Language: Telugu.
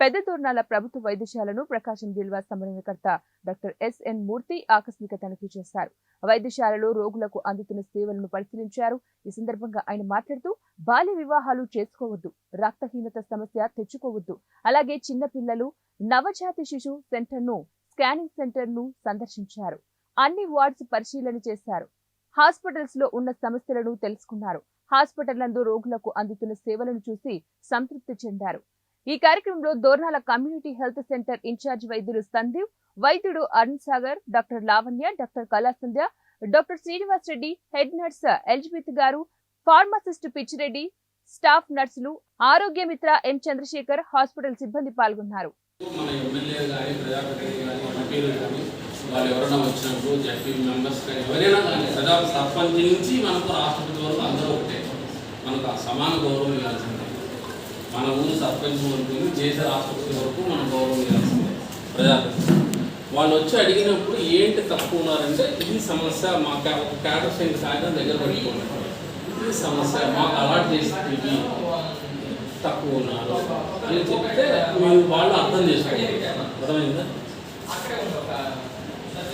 పెద్ద తోర్నాల ప్రభుత్వ వైద్యశాలను ప్రకాశం జిల్లా సమన్వయకర్త డాక్టర్ ఎస్ఎన్ మూర్తి ఆకస్మిక తనిఖీ చేశారు. వైద్యశాలలో రోగులకు అందుతున్న సేవలను పరిశీలించారు. ఈ సందర్భంగా ఆయన మాట్లాడుతూ బాల్య వివాహాలు చేసుకోవద్దు రక్తహీనత సమస్య తెచ్చుకోవద్దు. అలాగే చిన్న పిల్లలు నవజాత శిశు సెంటర్ను స్కానింగ్ సెంటర్ను సందర్శించారు. అన్ని వార్డ్స్ పరిశీలన చేశారు. హాస్పిటల్స్లో ఉన్న సమస్యలను తెలుసుకున్నారు. హాస్పిటల్ నందు రోగులకు అందుతున్న సేవలను చూసి సంతృప్తి చెందారు. ఈ కార్యక్రమంలో Dornala community health centre incharge వైద్యులు సందీప్ వైద్యుడు Arun Sagar doctor Lavanya doctor Kalasandhya doctor Srinivas Reddy head nurse Elizabeth గారు ఫార్మసిస్ట్ పిచ్చిరెడ్డి స్టాఫ్ నర్సులు ఆరోగ్య మిత్ర ఎం చంద్రశేఖర్ హాస్పిటల్ సిబ్బంది పాల్గొన్నారు. వాళ్ళు ఎవరైనా వచ్చినప్పుడు జడ్పీ మెంబర్స్ కానీ ఎవరైనా కానీ ప్రజా సర్పంచ్ నుంచి మనకు రాష్ట్రపతి వరకు అందరూ ఒకటే. మనకు ఆ సమాన గౌరవం ఇవ్వాల్సిందే. సర్పంచ్ వరకు దేశ రాష్ట్రపతి వరకు మనం గౌరవం చేయాల్సిందే ప్రజాప్రతినిధి వాళ్ళు వచ్చి అడిగినప్పుడు ఏంటి తక్కువ ఉన్నారంటే ఇది సమస్య మా ఒక క్యాటర్ సైన్ సాయంత్రం దగ్గర పెట్టుకోండి. ఇది సమస్య మాకు అలాట్ చేసి ఇవి తక్కువ ఉన్నారు. అని చెప్తే వాళ్ళు అర్థం చేసుకోవాలి అర్థమైందా?